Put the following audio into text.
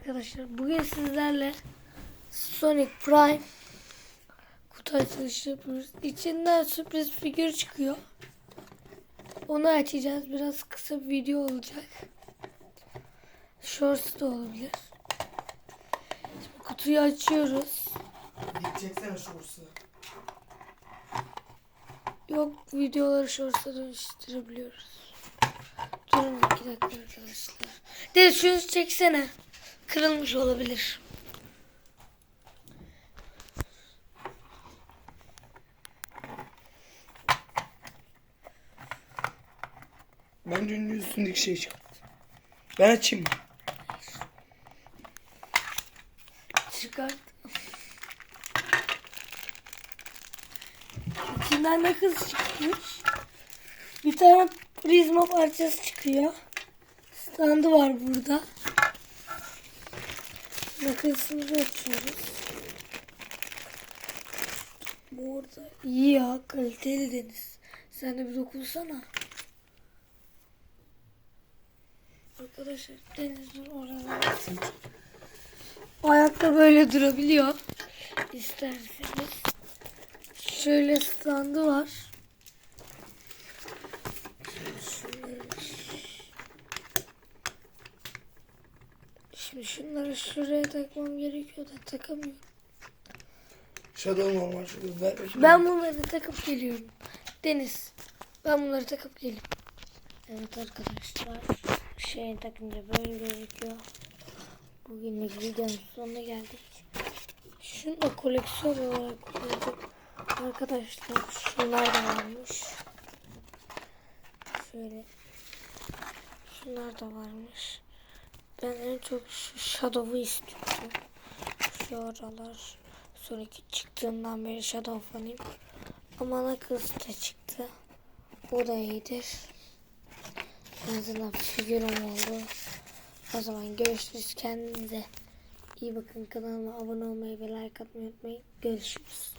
Arkadaşlar bugün sizlerle Sonic Prime kutu açılışı yapıyoruz. İçinden sürpriz figür çıkıyor. Onu açacağız. Biraz kısa bir video olacak. Shorts da olabilir. Şimdi kutuyu açıyoruz. Çeksene şurası. Yok videoları shorts'a dönüştürebiliyoruz. Durun iki dakika arkadaşlar. De şunu çeksene. Kırılmış olabilir. Ben ünlü üstündeki şeyi çıkarttım. Ben açayım mı? Çıkart. İçinden ne kız çıkmış. Bir tane prizma parçası çıkıyor. Standı var burada. Nakılsını açıyoruz. Bu arada iyi ya kaliteli deniz. Sen de bir dokunsana. Arkadaşlar denizin oraları. Ayakta böyle durabiliyor. İsterseniz. Şöyle standı var. Şunları- Şimdi şunları şuraya takmam gerekiyor da takamıyorum. Shadow normal Shadow ver bakayım. Ben bunları takıp geliyorum. Deniz. Ben bunları takıp geleyim. Evet arkadaşlar. Şey takınca böyle gözüküyor. Bugünlük videonun sonuna geldik. Şunu da koleksiyon olarak kullanacak. Arkadaşlar şunlar da varmış. Şöyle. Şunlar da varmış. Ben en çok şu Shadow'u istiyorum. Şu aralar. Sonraki çıktığından beri Shadow fanıyım. Ama Knuckles da çıktı. O da iyidir. En azından figürüm oldu. O zaman görüşürüz. Kendinize iyi bakın. Kanalıma abone olmayı ve like atmayı unutmayın. Görüşürüz.